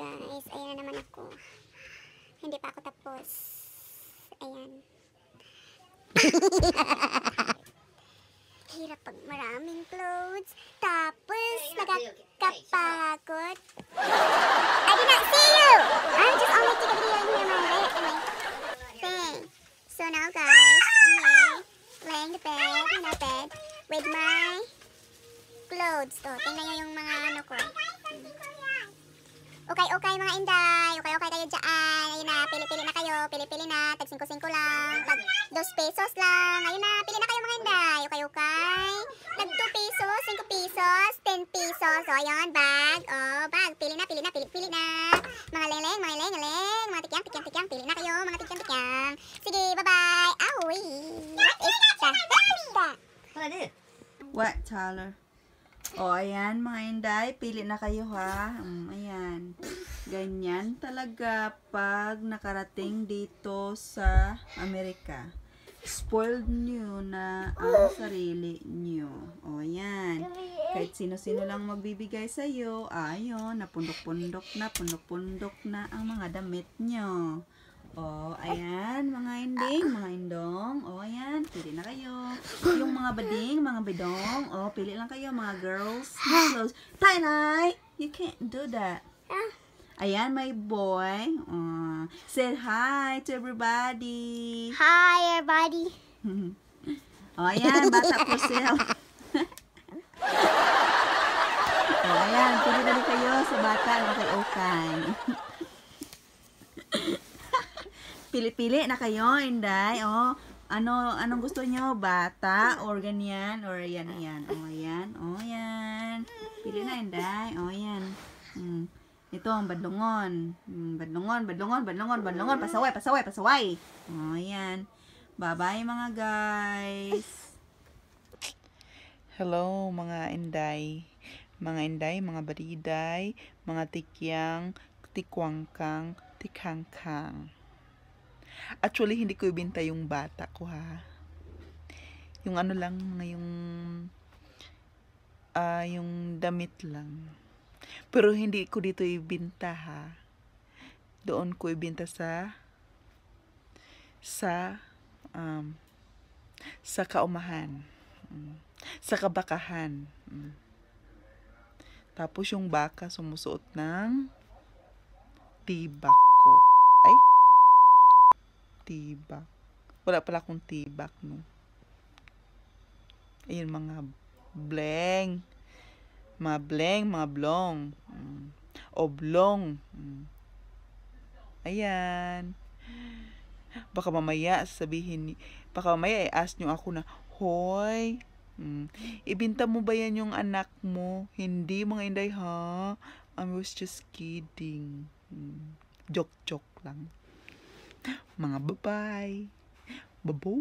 guys. Ayan na naman ako. Hindi pa ako tapos. Ayan. Hirap pag maraming clothes. Tapos, nagkakapagod. I did not see you! I'm just only taking a video in here, my my thing. So now, guys, here, laying the bed, in our bed, with my clothes. To, tingnan nyo yung mga ano ko. Okay, okay mga inday. Okay, okay kayo dyan. Ayun na, pili-pili na kayo. Pili-pili na. Tag 5-5 lang. Tag 2 pesos lang. Ayun na, pili na kayo mga inday. Okay, okay. Tag 2 pesos, 5 pesos, 10 pesos. O, ayan, bag. O, bag. Pili na, pili na, pili-pili na. Mga leleng, mga leleng, leleng. Mga tikyang, tikyang, tikyang. Pili na kayo, mga tikyang, tikyang. Sige, bye-bye. Awi. Ista. Ista. What, Tyler? O, ayan, mga inday. Pili na kayo, ha? Mm, ayan. Ganyan talaga pag nakarating dito sa Amerika. Spoiled nyo na ang sarili nyo. O, ayan. Kahit sino-sino lang magbibigay sa'yo, ayun, napundok-pundok na, pundok-pundok na ang mga damit nyo. O, ayan, mga inding, mga indong. O, ayan, pili na kayo. Yung mga bading, mga bidong. O, pili lang kayo, mga girls. Mga clothes. Tainay, you can't do that. Ayan, my boy. Uh, say hi to everybody. Hi, everybody. O, ayan, bata for sale. o, ayan, pili na kayo sa bata kay Okay. Pili-pili na kayo, Inday. O, ano, anong gusto nyo? Bata or ganyan? Or yan, yan. O, ayan. O, ayan. Pili na, Inday. O, ayan. Hmm. Ito ang badlungon. Hmm, badlungon, badlungon, badlungon, badlungon. Pasaway, pasaway, pasaway. O, ayan. Bye-bye, mga guys. Hello mga inday, mga inday, mga bariday, mga tikyang, tikwangkang, tikangkang. Actually, hindi ko ibinta yung bata ko ha. Yung ano lang, mga yung, ah, yung damit lang. Pero hindi ko dito ibinta ha. Doon ko ibinta sa, sa, um, sa kaumahan. Mm sa kabakahan. Mm. Tapos yung baka sumusuot ng tibak ko. Tibak. Wala pala akong tibak, no? Ayun, mga bleng. Mga bleng, mga blong. Mm. Oblong. Mm. Ayan. Baka mamaya sabihin, ni- baka mamaya i-ask nyo ako na, Hoy, Mm. Ibinta mo ba yan yung anak mo? Hindi mga inday ha. I was just kidding. Mm. Joke-joke lang. Mga babay. Babo.